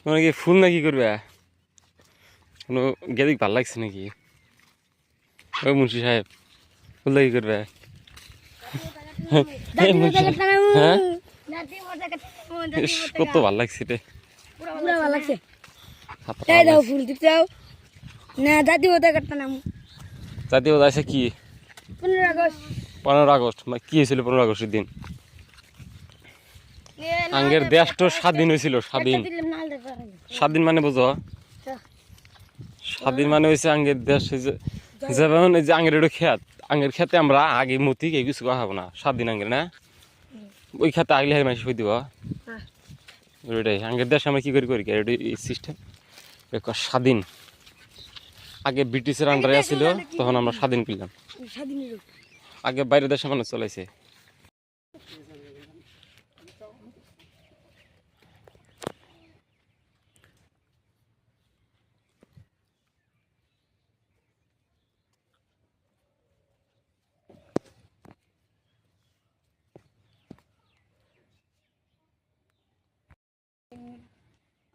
তোমার কি ফুল না কি করবে? কোনো গেদিক ভালো লাগছে নাকি? ও মুন্সি সাহেব ফুল না কি করবে? হ্যাঁ? কত ভালো লাগছে রে। পুরা ভালো লাগছে। তাই ভালো দাও লাগছে। ফুল টিপ দাও। না দাদি হতে কাটতে নাম জাতীয় আছে কি? পনেরো আগস্ট। পনেরো আগস্ট মানে কি হয়েছিল পনেরো আগস্টের দিন? আঙ্গের দেশ তো স্বাধীন হয়েছিল স্বাধীন। স্বাধীন মানে বুঝো? স্বাধীন মানে হয়েছে আঙ্গের দেশ এই যে- যেমন এই যে আঙ্গের এটা খেত আঙ্গের খেতে আমরা আগে মতি কে কিছু হব না স্বাধীন আঙ্গের না? ওই খেতে আগলে হাই মাসে দিব। হ্যাঁ। ওইটাই আঙ্গের দেশ আমরা কি করি করি এই সিস্টেম স্বাধীন। আগে ব্রিটিশের আন্ডারে আছিল তখন আমরা স্বাধীন পেলাম আগে বাইরের দেশে মানুষ চলাইছে।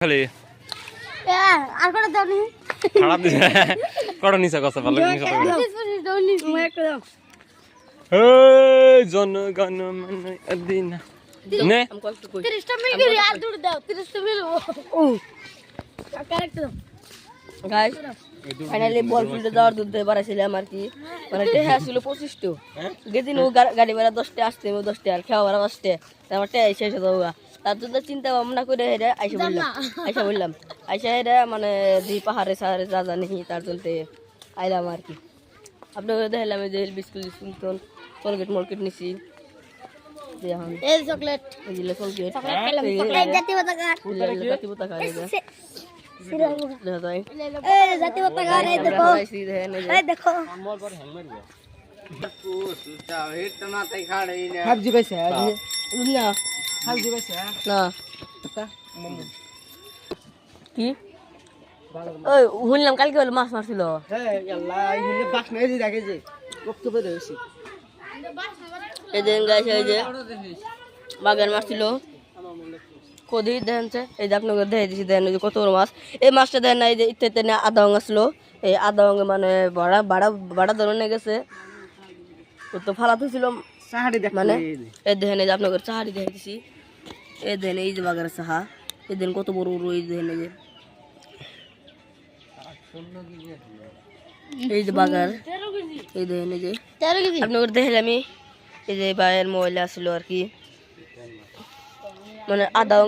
খালি? আর করে দাও নি খারাপ দিছে। কড় নিছে কথা ভালো নিছে কথা জনগণ মন অধীনা নে। তিরিশটা মিল করে আর দুটো দাও তিরিশটা মিল। ও। কারেক্ট গাইস ফাইনালি বল ফিল্ডে যাওয়ার দুধ বাড়াইছিলাম আর কি। মানে টেহা ছিল পঁচিশটো। গেদিন ও গাড়ি ভাড়া দশটা আসতে ও দশটা আর খাওয়া ভাড়া দশটা তারপর টেহা শেষ যাওয়া। তার জন্য চিন্তা ভাবনা করে হেরে আইসা বললাম আইসা বললাম আইসা হেরে মানে যে পাহাড়ে সাহারে যা জানি তার জন্য আইলাম আর কি। আপনাকে দেখালাম যে বিস্কুট বিস্কুট চলগেট মলগেট নিছি। এই চকলেট। এই চলগেট চকলেট জাতীয় পতাকা। জাতীয় পতাকা শুনলাম কালকে বলে মাছ মারছিল আল্লাহ এখানে বাস নাই যে দেখে যে বক্তব্য রয়েছে এই দিন গাইছে, এই যে বাগান মারছিল। কদি দেখেন সে, এই যে আপনাকে দেখে দিচ্ছি দেখেন এই যে কত বড় মাছ। এই মাছটা দেখেন না এই যে ইত্যাদি না আধা অঙ্গ আসলো। এই আধা অঙ্গে মানে বাড়া বাড়া বাড়া ধরনের গেছে। ও তো ফালাতে ছিল মানে এই দেখেন এই যে আপনাকে চাহারি দেখে দিছি। এই দেখেন এই যে বাগানের চাহা। এই দেখেন কত বড় বড় এই দেখেন এই যে। এই যে বাগার। এই দেখেন এই যে। আপনাকে দেখলে আমি। এই যে বাইরের মহিলা আসলো আর কি। মানে আদা